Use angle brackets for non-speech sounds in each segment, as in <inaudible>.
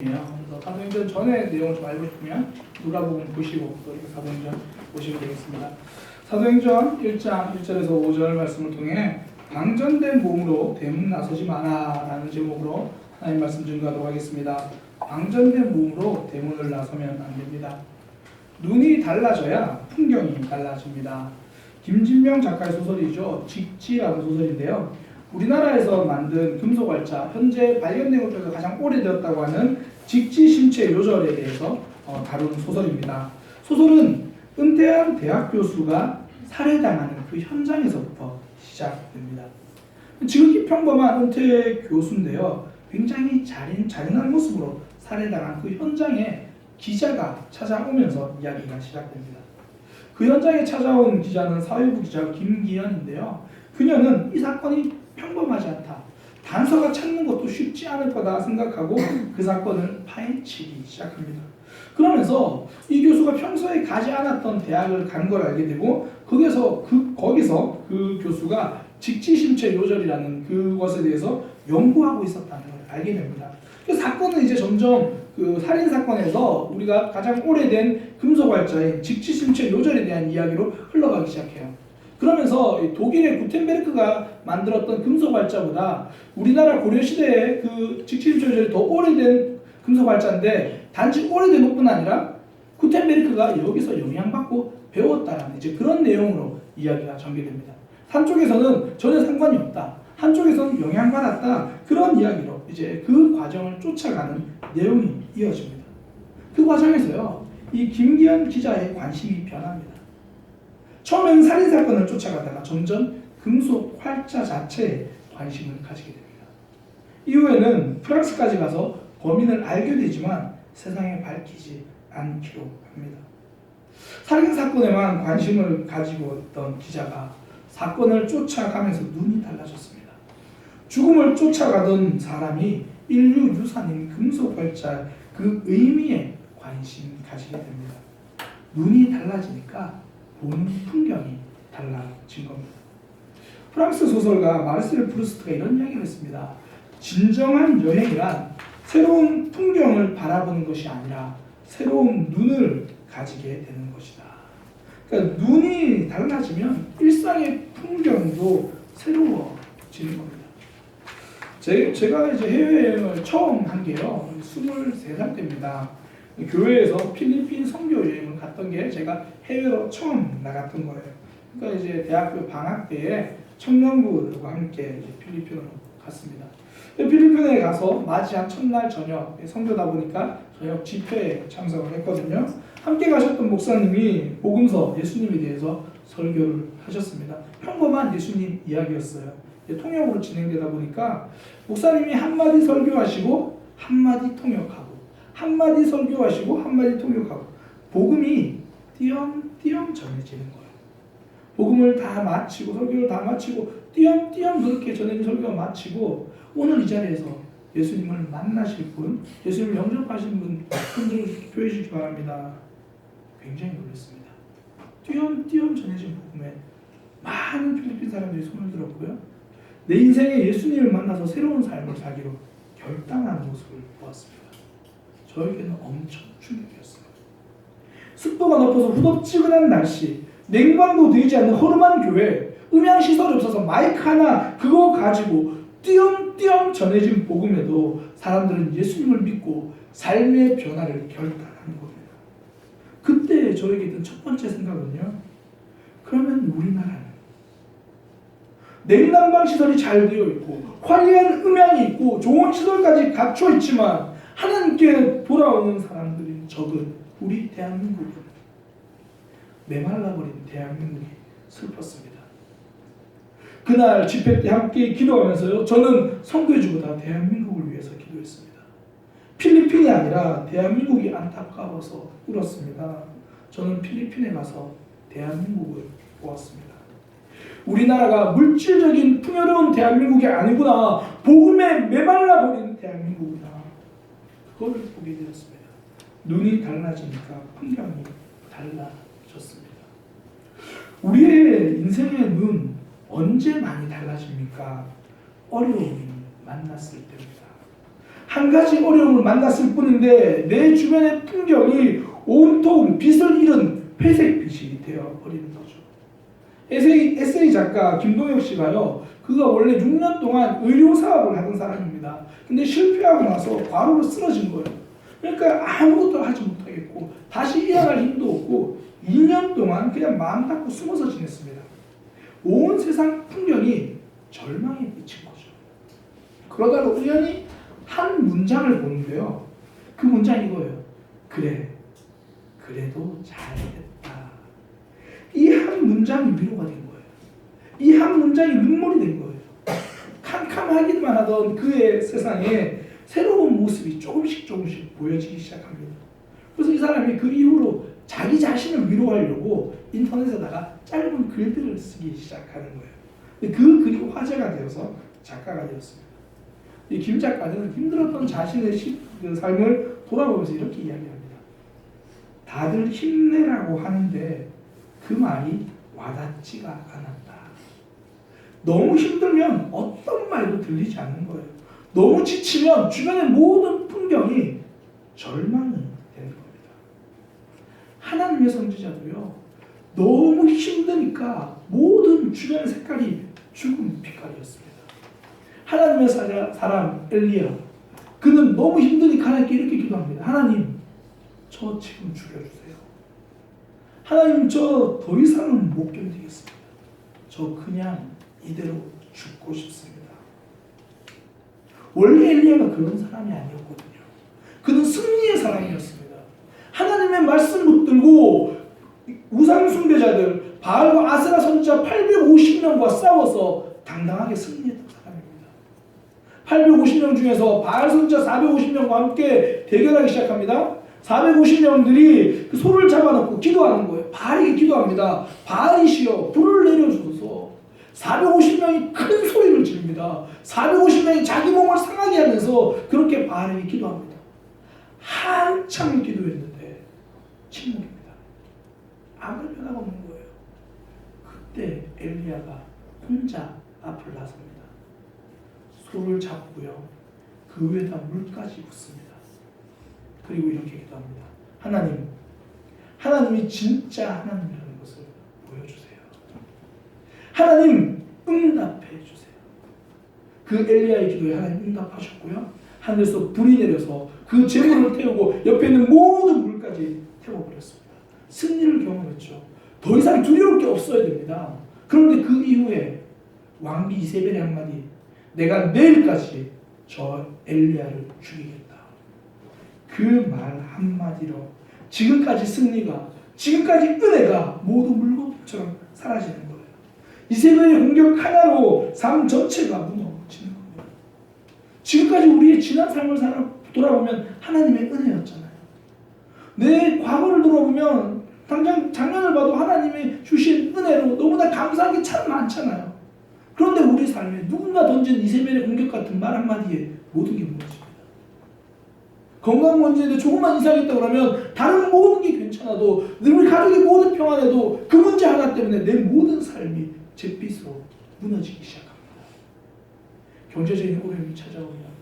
그래서 사도행전 전의 내용을 좀 알고 싶으면 누가복음 보시고 또 사도행전 보시면 되겠습니다. 사도행전 1장 1절에서 5절 말씀을 통해 방전된 몸으로 대문 나서지 마라라는 제목으로 하나님 말씀 증거하도록 하겠습니다. 방전된 몸으로 대문을 나서면 안 됩니다. 눈이 달라져야 풍경이 달라집니다. 김진명 작가의 소설이죠. 직지라는 소설인데요. 우리나라에서 만든 금속활자 현재 발견된 것 중에서 가장 오래되었다고 하는 직지 심체 요절에 대해서 어, 다룬 소설입니다. 소설은 은퇴한 대학 교수가 살해당하는 그 현장에서부터 시작됩니다. 지극히 평범한 은퇴 교수인데요. 굉장히 잔인, 잔인한 모습으로 살해당한 그 현장에 기자가 찾아오면서 이야기가 시작됩니다. 그 현장에 찾아온 기자는 사회부 기자 김기현인데요. 그녀는 이 사건이 평범하지 않다. 단서가 찾는 것도 쉽지 않을 거다 생각하고 그 사건을 파헤치기 시작합니다. 그러면서 이 교수가 평소에 가지 않았던 대학을 간 걸 알게 되고 거기서 그 거기서 그 교수가 직지심체 요절이라는 그것에 대해서 연구하고 있었다는 걸 알게 됩니다. 그 사건은 이제 점점 그 살인 사건에서 우리가 가장 오래된 금속활자인 직지심체 요절에 대한 이야기로 흘러가기 시작해요. 그러면서 이 독일의 구텐베르크가 만들었던 금속활자보다 우리나라 고려 시대의 그 직지심체요절이 더 오래된 금속활자인데 단지 오래된 것뿐 아니라 구텐베르크가 여기서 영향받고 배웠다라는 이제 그런 내용으로 이야기가 전개됩니다. 한쪽에서는 전혀 상관이 없다. 한쪽에서는 영향받았다. 그런 이야기로 이제 그 과정을 쫓아가는 내용이 이어집니다. 그 과정에서요, 이 김기현 기자의 관심이 변합니다. 처음에는 살인 사건을 쫓아가다가 점점 금속 활자 자체에 관심을 가지게 됩니다. 이후에는 프랑스까지 가서 범인을 알게 되지만 세상에 밝히지 않기로 합니다. 살인 사건에만 관심을 가지고 있던 기자가 사건을 쫓아가면서 눈이 달라졌습니다. 죽음을 쫓아가던 사람이 인류 유산인 금속 활자 그 의미에 관심 가지게 됩니다. 눈이 달라지니까 보는 풍경이 달라진 겁니다. 프랑스 소설가 마르셀 프루스트가 이런 이야기를 했습니다. 진정한 여행이란 새로운 풍경을 바라보는 것이 아니라 새로운 눈을 가지게 되는 것이다. 그러니까 눈이 달라지면 일상의 풍경도 새로워지는 겁니다. 제, 제가 이제 해외여행을 처음 한 게요. 23살 때입니다. 교회에서 필리핀 선교 여행을 갔던 게 제가 해외로 처음 나갔던 거예요. 그러니까 이제 대학교 방학 때에 청년부들과 함께 필리핀으로 갔습니다. 필리핀에 가서 맞이한 첫날 저녁 선교다 보니까 저녁 집회에 참석을 했거든요. 함께 가셨던 목사님이 복음서 예수님에 대해서 설교를 하셨습니다. 평범한 예수님 이야기였어요. 통역으로 진행되다 보니까 목사님이 한마디 설교하시고 한마디 통역하고 한마디 설교하시고 한마디 통역하고 복음이 띄엄띄엄 전해지는 거예요. 복음을 다 마치고 설교를 다 마치고 띄엄띄엄 그렇게 전해진 설교가 마치고 오늘 이 자리에서 예수님을 만나실 분, 예수님을 영접하신 분, 손들어 표해 주시기 바랍니다. 굉장히 놀랐습니다. 띄엄띄엄 전해진 복음에 많은 필리핀 사람들이 손을 들었고요. 내 인생에 예수님을 만나서 새로운 삶을 살기로 결단하는 모습을 보았습니다. 저에게는 엄청 충격이었어요. 습도가 높아서 후덥지근한 날씨, 냉방도 되지 않는 허름한 교회, 음향 시설이 없어서 마이크 하나 그거 가지고 띄엄띄엄 전해진 복음에도 사람들은 예수님을 믿고 삶의 변화를 결단하는 겁니다. 그때 저에게 든 첫 번째 생각은요. 그러면 우리나라는 냉난방 시설이 잘 되어 있고 화려한 음향이 있고 좋은 시설까지 갖춰 있지만 하나님께 돌아오는 사람들이 적은 우리 대한민국은 메말라버린 대한민국이 슬펐습니다. 그날 집회 때 함께 기도하면서요. 저는 선교주보다 대한민국을 위해서 기도했습니다. 필리핀이 아니라 대한민국이 안타까워서 울었습니다. 저는 필리핀에 가서 대한민국을 보았습니다. 우리나라가 물질적인 풍요로운 대한민국이 아니구나. 복음에 메말라 버린 대한민국이다. 그걸 보게 되었습니다. 눈이 달라지니까 풍경이 달라졌습니다. 우리의 인생의 눈 언제 많이 달라집니까? 어려움이 만났을 때입니다. 한 가지 어려움을 만났을 뿐인데 내 주변의 풍경이 온통 빛을 잃은 회색빛이 되어 버리는 거죠. 에세이, 에세이 작가 김동혁 씨가요. 그가 원래 6년 동안 의료 사업을 하던 사람입니다. 근데 실패하고 나서 과로로 쓰러진 거예요. 그러니까 아무것도 하지 못하겠고 다시 일어날 힘도 없고 2년 동안 그냥 마음 닫고 숨어서 지냈습니다. 온 세상 풍경이 절망에 미친 거죠. 그러다가 우연히 한 문장을 보는데요. 그 문장이 이거예요. 그래, 그래도 잘됐다. 이 한 문장이 위로가 된 거예요. 이 한 문장이 눈물이 된 거예요. 캄캄하기만 하던 그의 세상에 새로운 모습이 조금씩 조금씩 보여지기 시작합니다. 그래서 이 사람이 그 이후로 자기 자신을 위로하려고 인터넷에다가 짧은 글들을 쓰기 시작하는 거예요. 그 글이 화제가 되어서 작가가 되었습니다. 이 김 작가는 힘들었던 자신의 시, 그 삶을 돌아보면서 이렇게 이야기합니다. 다들 힘내라고 하는데 그 말이 와닿지가 않았다. 너무 힘들면 어떤 말도 들리지 않는 거예요. 너무 지치면 주변의 모든 풍경이 절망이 되는 겁니다. 하나님의 선지자도요. 너무 힘드니까 모든 주변의 색깔이 죽은 빛깔이었습니다. 하나님의 사람 엘리야 그는 너무 힘드니까 하나님께 이렇게 기도합니다. 하나님 저 지금 죽여주세요. 하나님 저 더 이상은 못 견디겠습니다. 저 그냥 이대로 죽고 싶습니다. 원래 엘리야가 그런 사람이 아니었거든요. 그는 승리의 사람이었습니다. 하나님의 말씀 붙들고 우상 숭배자들 바알과 아스라 선지자 850명과 싸워서 당당하게 승리했던 사람입니다. 850명 중에서 바알 선지자 450명과 함께 대결하기 시작합니다. 450명들이 그 소를 잡아놓고 기도하는 거예요. 바알에게 기도합니다. 바알이시여 불을 내려주소서. 450명이 큰 소리를 지릅니다. 450명이 자기 몸을 상하게 하면서 그렇게 바알에게 기도합니다. 한참을 기도했는데 침묵입니다. 아무 변화가 없는 거예요. 그때 엘리야가 혼자 앞을 나섭니다. 소를 잡고요. 그 위에다 물까지 붓습니다. 그리고 이렇게 기도합니다. 하나님, 하나님이 진짜 보여주세요. 하나님 응답해 주세요. 그 엘리야의 기도에 하나님 응답하셨고요. 하늘에서 불이 내려서 그 재물을 태우고 옆에 있는 모든 물까지 태워버렸습니다. 승리를 경험했죠. 더 이상 두려울 게 없어야 됩니다. 그런데 그 이후에 왕비 이세벨의 한마디 내가 내일까지 저 엘리야를 죽이겠다. 그 말 한마디로 지금까지 승리가 지금까지 은혜가 모두 물거품처럼 사라지는. 이세벨의 공격 하나로 삶 전체가 무너지는 겁니다. 지금까지 우리의 지난 삶을 살아 돌아보면 하나님의 은혜였잖아요. 내 과거를 돌아보면 당장 작년을 봐도 하나님이 주신 은혜로 너무나 감사한 게 참 많잖아요. 그런데 우리 삶에 누군가 던진 이세벨의 공격 같은 말 한마디에 모든 게 무너집니다. 건강 문제인데 조금만 이상했다 그러면 다른 모든 게 괜찮아도 우리 가족이 모든 평안해도 그 문제 하나 때문에 내 모든 삶이 잿빛으로 무너지기 시작합니다. 경제적인 어려움이 찾아오면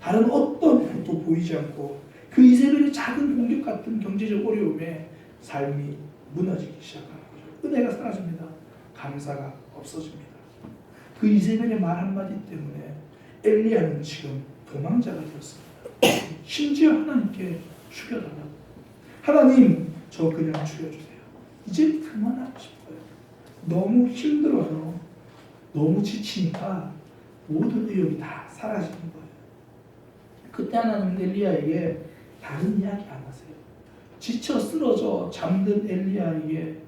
다른 어떤 것도 보이지 않고 그 이세벨의 작은 공격 같은 경제적 어려움에 삶이 무너지기 시작하는 거죠. 은혜가 사라집니다. 감사가 없어집니다. 그 이세벨의 말 한마디 때문에 엘리야는 지금 도망자가 되었습니다. 심지어 하나님께 죽여달라고. 하나님, 저 그냥 죽여주세요. 이제 그만하고 싶어요. 너무 힘들어서, 너무 지치니까 모든 의욕이 다 사라지는 거예요. 그때 하나님은 엘리야에게 다른 이야기 안 하세요. 지쳐 쓰러져 잠든 엘리야에게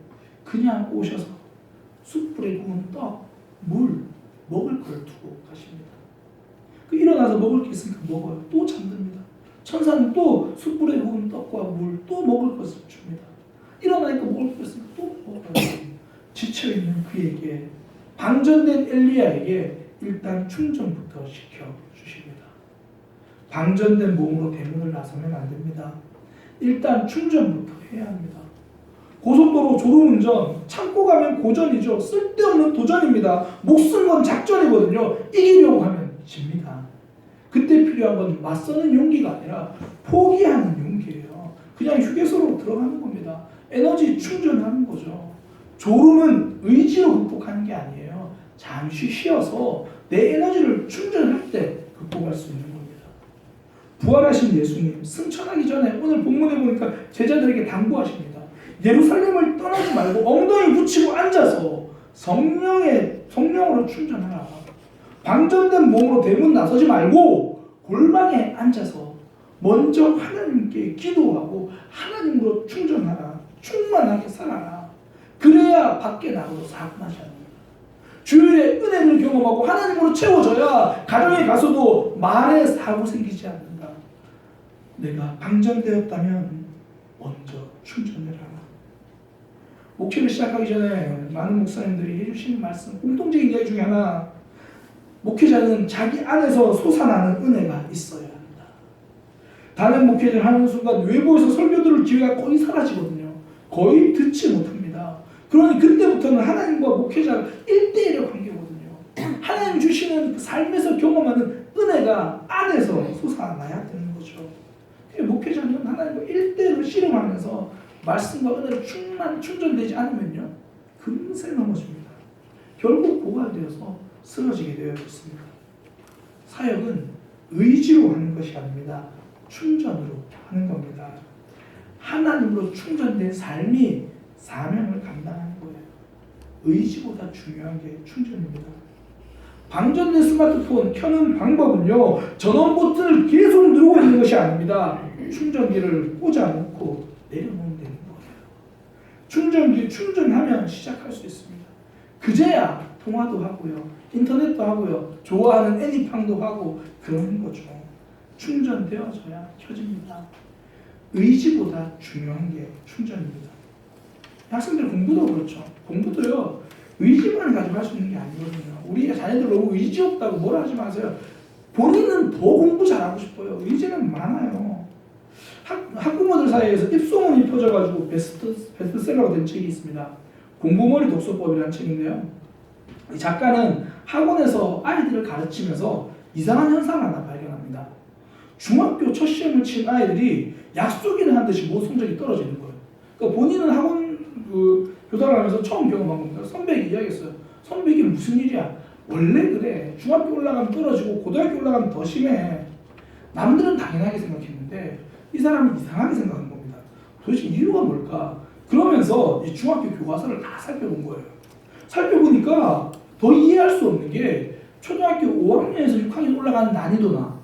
그냥 오셔서 숯불에 구운 떡, 물, 먹을 걸 두고 가십니다. 그 일어나서 먹을 게 있으니까 먹어요. 또 잠듭니다. 천사는 또 숯불에 구운 떡과 물, 또 먹을 것을 줍니다. 일어나니까 먹을 게 있으니까 또 먹어요. 지쳐있는 그에게 방전된 엘리야에게 일단 충전부터 시켜 주십니다. 방전된 몸으로 대문을 나서면 안 됩니다. 일단 충전부터 해야 합니다. 고속도로 졸음운전 참고 가면 고전이죠. 쓸데없는 도전입니다. 목숨 건 작전이거든요. 이기려고 하면 집니다. 그때 필요한 건 맞서는 용기가 아니라 포기하는 용기예요. 그냥 휴게소로 들어가는 겁니다. 에너지 충전하는 거죠. 졸음은 의지로 극복하는 게 아니에요. 잠시 쉬어서 내 에너지를 충전할 때 극복할 수 있는 겁니다. 부활하신 예수님 승천하기 전에 오늘 본문에 보니까 제자들에게 당부하십니다. 예루살렘을 떠나지 말고 엉덩이 붙이고 앉아서 성령의 성령으로 충전하라. 방전된 몸으로 대문 나서지 말고 골방에 앉아서 먼저 하나님께 기도하고 하나님으로 충전하라. 충만하게 살아라. 그래야 밖에 나가도 사고나지 않는다. 주일에 은혜를 경험하고 하나님으로 채워져야 가정에 가서도 말에 사고 생기지 않는다. 내가 방전되었다면 먼저 충전을 하라. 목회를 시작하기 전에 많은 목사님들이 해주시는 말씀 공통적인 이야기 중에 하나 목회자는 자기 안에서 솟아나는 은혜가 있어야 한다. 다른 목회를 하는 순간 외부에서 설교 들을 기회가 거의 사라지거든요. 거의 듣지 못합니다. 그러니 그때부터는 하나님과 목회자가 1대1의 관계거든요. <clears throat> 하나님 주시는 그 삶에서 경험하는 은혜가 안에서 솟아나야 되는 거죠. 목회자는 하나님과 1대1로 씨름하면서 말씀과 은혜로 충만 충전되지 않으면요. 금세 넘어집니다. 결국 고갈되어서 쓰러지게 되어 있습니다. 사역은 의지로 하는 것이 아닙니다. 충전으로 하는 겁니다. 하나님으로 충전된 삶이 사명을 감당하는 거예요. 의지보다 중요한 게 충전입니다. 방전된 스마트폰 켜는 방법은요, 전원 버튼을 계속 누르고 있는 것이 아닙니다. 충전기를 꽂아놓고 내려놓으면 되는 거예요. 충전기 충전하면 시작할 수 있습니다. 그제야 통화도 하고요, 인터넷도 하고요, 좋아하는 애니팡도 하고 그러는 거죠. 충전되어져야 켜집니다. 의지보다 중요한 게 충전입니다. 학생들 공부도 그렇죠. 공부도요. 의지만 가지고 할 수 있는 게 아니거든요. 우리 자녀들 너무 의지 없다고 뭐라 하지 마세요. 본인은 더 공부 잘하고 싶어요. 의지는 많아요. 학, 학부모들 사이에서 입소문이 퍼져가지고 베스트, 베스트셀러가 된 책이 있습니다. 공부머리 독서법이라는 책인데요. 이 작가는 학원에서 아이들을 가르치면서 이상한 현상을 하나 발견합니다. 중학교 첫 시험을 친 아이들이 약속이는 한 듯이 모두 성적이 떨어지는 거예요. 그러니까 본인은 학원 그 교사를 하면서 처음 경험한 겁니다. 선배에게 이야기했어요. 선배 이게 무슨 일이야? 원래 그래. 중학교 올라가면 떨어지고 고등학교 올라가면 더 심해. 남들은 당연하게 생각했는데 이 사람은 이상하게 생각한 겁니다. 도대체 이유가 뭘까? 그러면서 이 중학교 교과서를 다 살펴본 거예요. 살펴보니까 더 이해할 수 없는 게 초등학교 5학년에서 6학년 올라가는 난이도나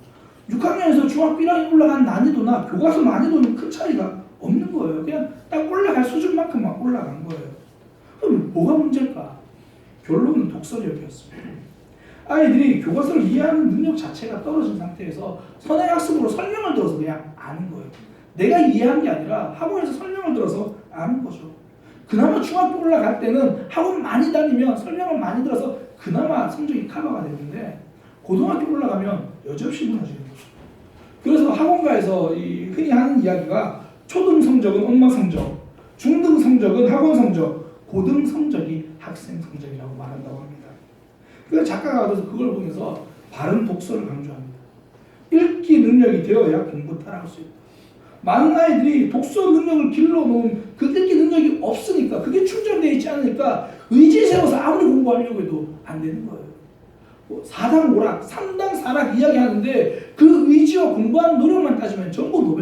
6학년에서 중학교 1학년 올라가는 난이도나 교과서 난이도는 큰 차이가 없는 거예요. 그냥 딱 올라갈 수준만큼만 올라간 거예요. 그럼 뭐가 문제일까? 결론은 독서력이었습니다. 아이들이 교과서를 이해하는 능력 자체가 떨어진 상태에서 선행학습으로 설명을 들어서 그냥 아는 거예요. 내가 이해한 게 아니라 학원에서 설명을 들어서 아는 거죠. 그나마 중학교 올라갈 때는 학원 많이 다니면 설명을 많이 들어서 그나마 성적이 커버가 되는데 고등학교 올라가면 여지없이 무너지는 거죠. 그래서 학원가에서 이 흔히 하는 이야기가 초등 성적은 엄마 성적, 중등 성적은 학원 성적, 고등 성적이 학생 성적이라고 말한다고 합니다. 그래서 작가가 그래서 그걸 보면서 바른 독서를 강조합니다. 읽기 능력이 되어야 공부 따라할 수 있다. 많은 아이들이 독서 능력을 길러놓은 그 읽기 능력이 없으니까 그게 충전되어 있지 않으니까 의지 세워서 아무리 공부하려고 해도 안 되는 거예요. 뭐 사당 오락, 삼당 사락 이야기하는데 그 의지와 공부하는 노력만 따지면 전부 돼요.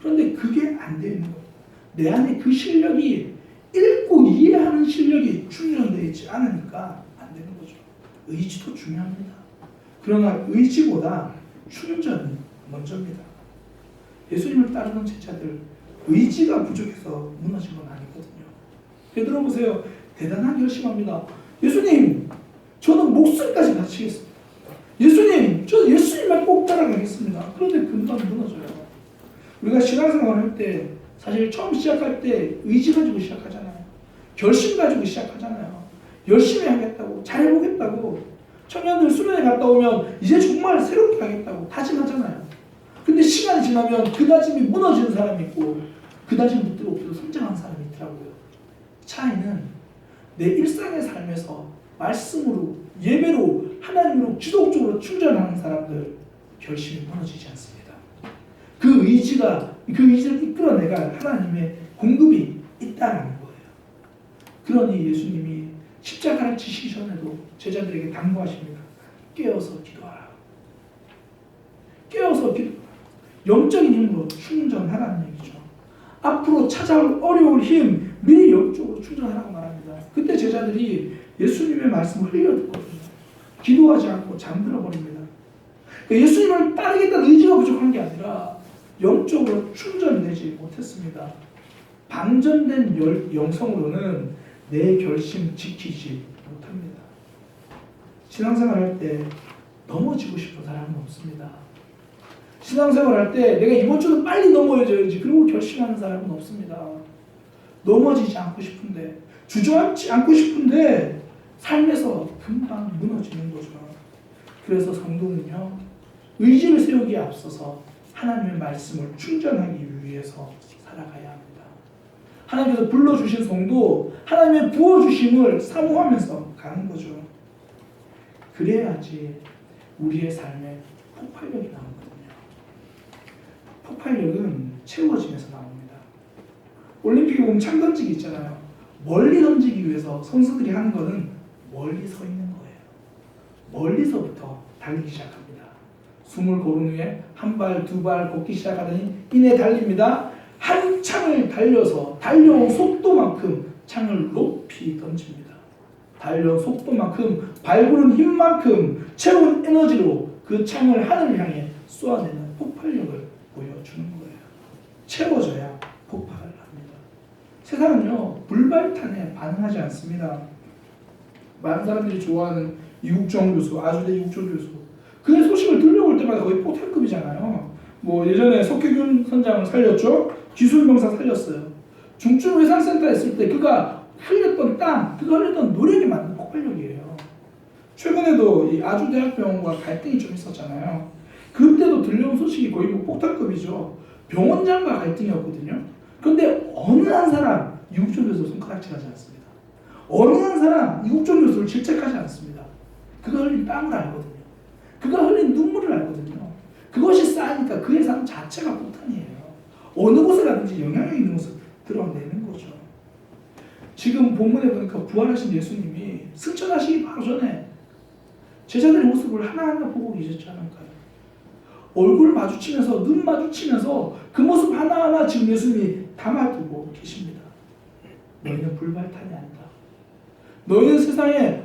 그런데 그게 안 되는 거예요. 내 안에 그 실력이 읽고 이해하는 실력이 충전되어 있지 않으니까 안 되는 거죠. 의지도 중요합니다. 그러나 의지보다 충전이 먼저입니다. 예수님을 따르는 제자들 의지가 부족해서 무너진 건 아니거든요. 베드로 보세요. 대단한 결심합니다. 예수님, 저는 목숨까지 바치겠습니다. 예수님, 저 예수님만 꼭 따라가겠습니다. 그런데 금방 무너져요. 우리가 신앙생활 할 때 사실 처음 시작할 때 의지 가지고 시작하잖아요. 결심 가지고 시작하잖아요. 열심히 하겠다고, 잘해보겠다고. 청년들 수련회 갔다 오면 이제 정말 새롭게 하겠다고 다짐하잖아요. 근데 시간이 지나면 그 다짐이 무너지는 사람이 있고 그 다짐 붙들고 계속 성장하는 사람이 있더라고요. 차이는 내 일상의 삶에서 말씀으로 예배로 하나님으로 지속적으로 충전하는 사람들 결심이 무너지지 않습니다. 그 의지가 그 의지를 이끌어내갈 하나님의 공급이 있다는 거예요. 그러니 예수님이 십자가를 지시기 전에도 제자들에게 당부하십니다. 깨어서 기도하라. 깨어서 기도. 영적인 힘으로 충전하라는 얘기죠. 앞으로 찾아올 어려울 힘 미리 영적으로 충전하라고 말합니다. 그때 제자들이 예수님의 말씀을 흘려 듣거든요. 기도하지 않고 잠들어 버립니다. 그러니까 예수님을 따르겠다는 의지가 부족한 게 아니라 영적으로 충전되지 못했습니다. 방전된 열- 영성으로는 내 결심 지키지 못합니다. 신앙생활 할 때 넘어지고 싶은 사람은 없습니다. 신앙생활 할 때 내가 이번 주는 빨리 넘어져야지 그리고 결심하는 사람은 없습니다. 넘어지지 않고 싶은데 주저앉지 않고 싶은데 삶에서 금방 무너지는 거죠. 그래서 성도는요 의지를 세우기에 앞서서 하나님의 말씀을 충전하기 위해서 살아가야 합니다. 하나님께서 불러주신 성도 하나님의 부어주심을 사모하면서 가는 거죠. 그래야지 우리의 삶에 폭발력이 나오거든요. 폭발력은 채워지면서 나옵니다. 올림픽에 보면 창 던지기 있잖아요. 멀리 던지기 위해서 선수들이 하는 거는 멀리 서 있는 거예요. 멀리서부터 달리기 시작합니다. 숨을 고른 후에 한 발, 두 발 걷기 시작하더니 이내 달립니다. 한 창을 달려서 달려온 속도만큼 창을 높이 던집니다. 달려온 속도만큼 발구른 힘만큼 채운 에너지로 그 창을 하늘을 향해 쏘아내는 폭발력을 보여주는 거예요. 채워져야 폭발을 합니다. 세상은요 불발탄에 반응하지 않습니다. 많은 사람들이 좋아하는 이국정 교수, 아주대 이국정 교수. 그의 소식을 들려올 때마다 거의 포탈급이잖아요. 뭐 예전에 석혜균 선장을 살렸죠. 기술명사 살렸어요. 중증 외상센터 했을 때 그가 흘렸던 땀, 그가 흘렸던 노력이 맞는 폭발력이에요. 최근에도 이 아주대학병원과 갈등이 좀 있었잖아요. 그때도 들려온 소식이 거의 뭐 폭탄급이죠. 병원장과 갈등이었거든요. 근데 어느 한 사람 이국종 교수 손가락질하지 않습니다. 어느 한 사람 이국종 교수를 질책하지 않습니다. 흘린 땀을 알거든요. 그가 흘린 눈물을 알거든요. 그것이 쌓이니까 그의 삶 자체가 폭탄이에요. 어느 곳에 가든지 영향력 있는 것을 드러내는 거죠. 지금 본문에 보니까 부활하신 예수님이 승천하시기 바로 전에 제자들의 모습을 하나하나 보고 계셨지 않을까요? 얼굴 마주치면서 눈 마주치면서 그 모습 하나하나 지금 예수님이 담아두고 계십니다. 너희는 불발탄이 아니다. 너희는 세상에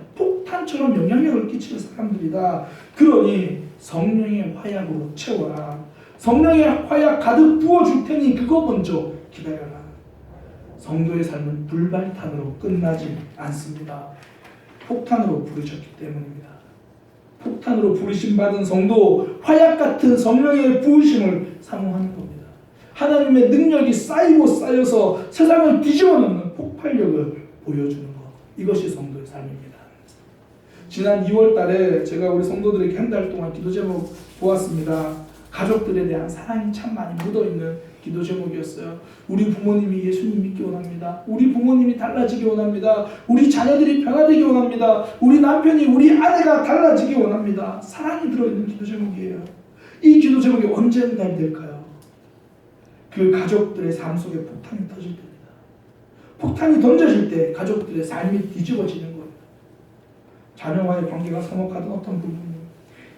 사람들이다. 그러니 성령의 화약으로 채워라. 성령의 화약 가득 부어줄 테니 그거 먼저 기다려라. 성도의 삶은 불발탄으로 끝나지 않습니다. 폭탄으로 부르셨기 때문입니다. 폭탄으로 부르심 받은 성도 화약 같은 성령의 부으심을 사모하는 겁니다. 하나님의 능력이 쌓이고 쌓여서 세상을 뒤집어 놓는 폭발력을 보여주는 것. 이것이 성도의 삶입니다. 지난 2월 달에 제가 우리 성도들에게 한 달 동안 기도 제목 보았습니다. 가족들에 대한 사랑이 참 많이 묻어 있는 기도 제목이었어요. 우리 부모님이 예수님 믿기 원합니다. 우리 부모님이 달라지기 원합니다. 우리 자녀들이 변화되기 원합니다. 우리 남편이 우리 아내가 달라지기 원합니다. 사랑이 들어있는 기도 제목이에요. 이 기도 제목이 언제 응답될까요? 그 가족들의 삶 속에 폭탄이 터질 때입니다. 폭탄이 던져질 때 가족들의 삶이 뒤집어지는. 자녀와의 관계가 서먹하던 어떤 부분이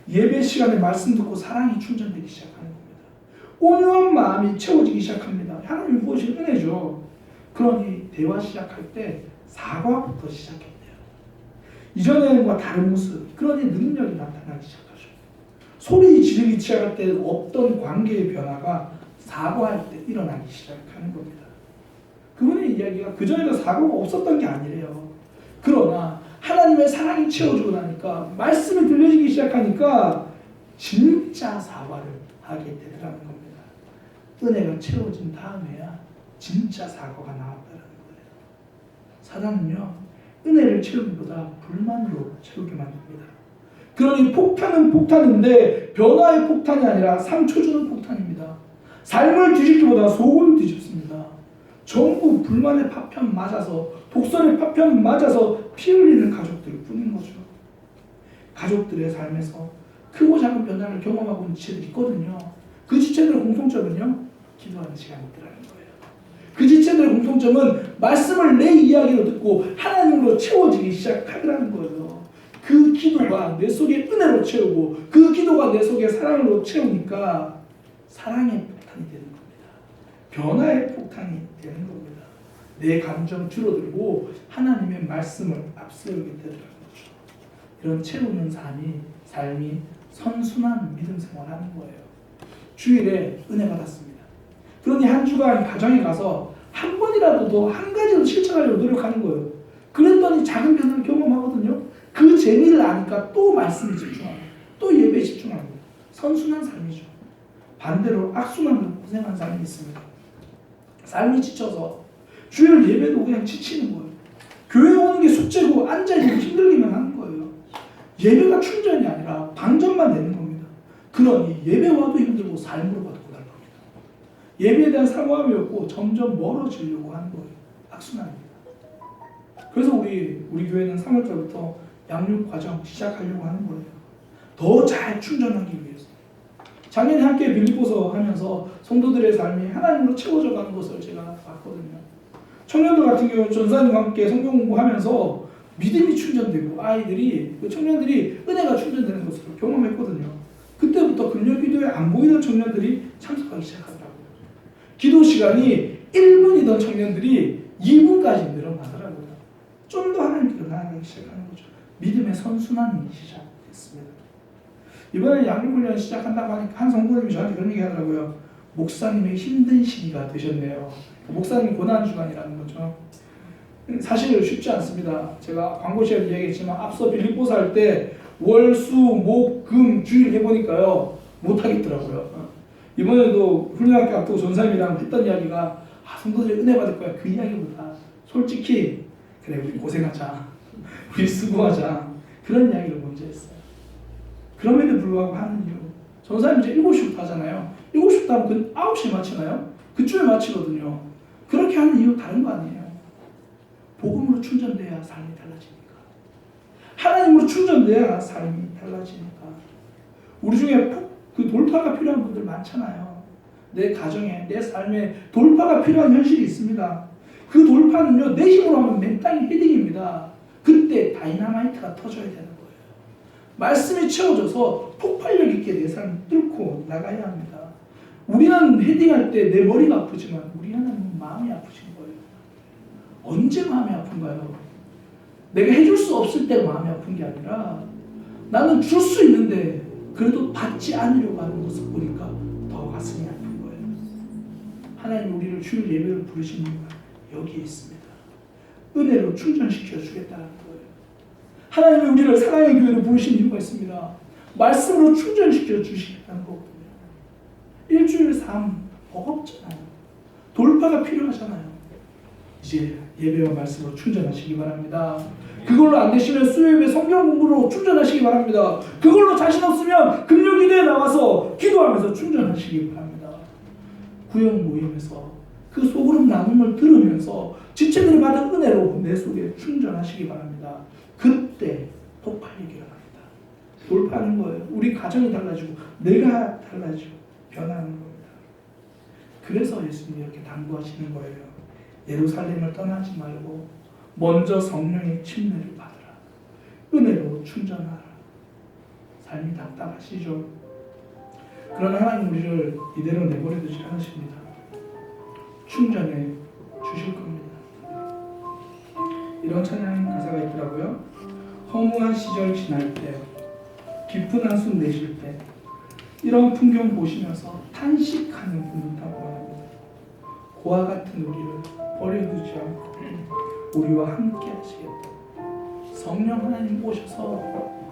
예배 시간에 말씀 듣고 사랑이 충전되기 시작하는 겁니다. 온유한 마음이 채워지기 시작합니다. 하나님이 부으신 은혜죠. 그러니 대화 시작할 때 사과부터 시작했대요. 이전과 다른 모습, 그러니 능력이 나타나기 시작하죠. 소리 지르기 시작할 때 없던 관계의 변화가 사과할 때 일어나기 시작하는 겁니다. 그분의 이야기가 그전에도 사과가 없었던 게 아니래요. 그러나 하나님의 사랑이 채워주고 나니까 말씀이 들려지기 시작하니까 진짜 사과를 하게 되더라는 겁니다. 은혜가 채워진 다음에야 진짜 사과가 나왔다는 거예요. 사단은요 은혜를 채우기보다 불만으로 채우게 만듭니다. 그러니 폭탄은 폭탄인데 변화의 폭탄이 아니라 상처 주는 폭탄입니다. 삶을 뒤집기보다 속을 뒤집습니다. 전부 불만의 파편 맞아서 독선의 파편 맞아서 피 흘리는 가족들 뿐인 거죠. 가족들의 삶에서 크고 작은 변화를 경험하고 있는 지체들이 있거든요. 그 지체들의 공통점은요, 기도하는 시간이더라는 거예요. 그 지체들의 공통점은 말씀을 내 이야기로 듣고 하나님으로 채워지기 시작하더라는 거예요. 그 기도가 내 속에 은혜로 채우고 그 기도가 내 속에 사랑으로 채우니까 사랑의 폭탄이 되는 겁니다. 변화의 폭탄이 되는 겁니다. 내 감정 줄어들고 하나님의 말씀을 앞세우게 되더라는 거죠. 이런 채우는 삶이 삶이 선순환 믿음 생활하는 거예요. 주일에 은혜 받았습니다. 그러니 한 주간 가정에 가서 한 번이라도 더한 가지로 실천하려고 노력하는 거예요. 그랬더니 작은 변화를 경험하거든요. 그 재미를 아니까 또 말씀에 집중하고 또 예배에 집중하고 선순환 삶이죠. 반대로 악순환으로 고생한 사람이 있습니다. 삶이 지쳐서 주일 예배도 그냥 지치는 거예요. 교회 오는 게 숙제고 앉아있는 힘들기만 하는 거예요. 예배가 충전이 아니라 방전만 되는 겁니다. 그러니 예배 와도 힘들고 삶으로 봐도 고달갑니다. 예배에 대한 사모함이 없고 점점 멀어지려고 하는 거예요. 악순환입니다. 그래서 우리 우리 교회는 3월달부터 양육 과정 시작하려고 하는 거예요. 더 잘 충전하기 위해서. 작년에 함께 빌립보서 하면서 성도들의 삶이 하나님으로 채워져 가는 것을 제가 봤거든요. 청년들 같은 경우 전사님과 함께 성경 공부하면서 믿음이 충전되고 아이들이 그 청년들이 은혜가 충전되는 것을 경험했거든요. 그때부터 금요 기도에 안 보이던 청년들이 참석하기 시작하더라고요. 기도 시간이 1분이던 청년들이 2분까지 늘어나더라고요. 좀 더 하나님께로 나아가기 시작하는 거죠. 믿음의 선순환이 시작됐습니다. 이번에 양육훈련 시작한다고 하니까 한 성도님이 저한테 그런 얘기 하더라고요. 목사님의 힘든 시기가 되셨네요. 목사님 고난 주간이라는 거죠. 사실 쉽지 않습니다. 제가 광고 시간에 이야기했지만 앞서 빌립보서 할 때 월 수 목 금 주일 해보니까요 못하겠더라고요. 이번에도 훈련학교 앞두고 전사님이랑 했던 이야기가 아, 성도들이 은혜 받을 거야 그 이야기보다 솔직히 그래 우리 고생하자 <laughs> 우리 수고하자 그런 이야기를 먼저 했어요. 그럼에도 불구하고 하는 이유 전사님 이제 7시부터 하잖아요. 7시부터 하면 그 9시에 마치나요? 그쯤에 마치거든요. 그렇게 하는 이유 다른 거 아니에요. 복음으로 충전돼야 삶이 달라지니까. 하나님으로 충전돼야 삶이 달라지니까. 우리 중에 폭- 그 돌파가 필요한 분들 많잖아요. 내 가정에, 내 삶에 돌파가 필요한 현실이 있습니다. 그 돌파는요, 내 힘으로 하면 맨땅에 헤딩입니다. 그때 다이나마이트가 터져야 되는. 말씀이 채워져서 폭발력 있게 내 삶을 뚫고 나가야 합니다. 우리는 헤딩할 때 내 머리가 아프지만 우리 하나님은 마음이 아프신 거예요. 언제 마음이 아픈가요? 내가 해줄 수 없을 때 마음이 아픈 게 아니라 나는 줄 수 있는데 그래도 받지 않으려고 하는 모습 보니까 더 가슴이 아픈 거예요. 하나님 우리를 주일 예배로 부르신 이유가 여기에 있습니다. 은혜로 충전시켜 거예요. 하나님이 우리를 사랑의 교회로 부르신 이유가 있습니다. 말씀으로 충전시켜 주시겠다는 거거든요. 일주일 삶 버겁잖아요. 돌파가 필요하잖아요. 이제 예배와 말씀으로 충전하시기 바랍니다. 그걸로 안 되시면 수요예배 성경 공부로 충전하시기 바랍니다. 그걸로 자신 없으면 금요 기도에 나와서 기도하면서 충전하시기 바랍니다. 구역 모임에서 그 소그룹 나눔을 들으면서 지체들이 받은 은혜로 내 속에 충전하시기 바랍니다. 그때 폭발력이 일어납니다. 돌파하는 거예요. 우리 가정이 달라지고 내가 달라지고 변하는 겁니다. 그래서 예수님이 이렇게 당부하시는 거예요. 예루살렘을 떠나지 말고 먼저 성령의 침례를 받으라. 은혜로 충전하라. 삶이 답답하시죠? 그러나 하나님 우리를 이대로 내버려 두지 않으십니다. 충전해 주실 겁니다. 이런 찬양 가사가 있더라고요. 허무한 시절 지날 때, 깊은 한숨 내쉴 때, 이런 풍경 보시면서 탄식하는 분들 있다고 합니다. 고아 같은 우리를 버려두지 않고 우리와 함께 하시겠다. 성령 하나님 오셔서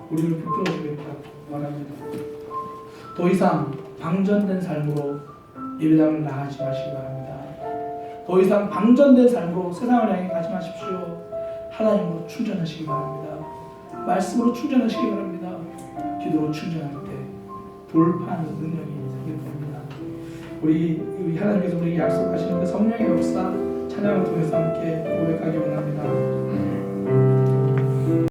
우리를 붙들어 주겠다고 말합니다. 더 이상 방전된 삶으로 예배당을 나가지 마시기 바랍니다. 더 이상 방전된 삶으로 세상을 향해 가지 마십시오. 하나님으로 충전하시기 바랍니다. 말씀으로 충전하시기 바랍니다. 기도로 충전할 때 돌파하는 능력이 생길 겁니다. 우리 우리 하나님께서 우리에게 약속하시는 그 성령의 역사 찬양을 통해서 함께 고백하기 원합니다.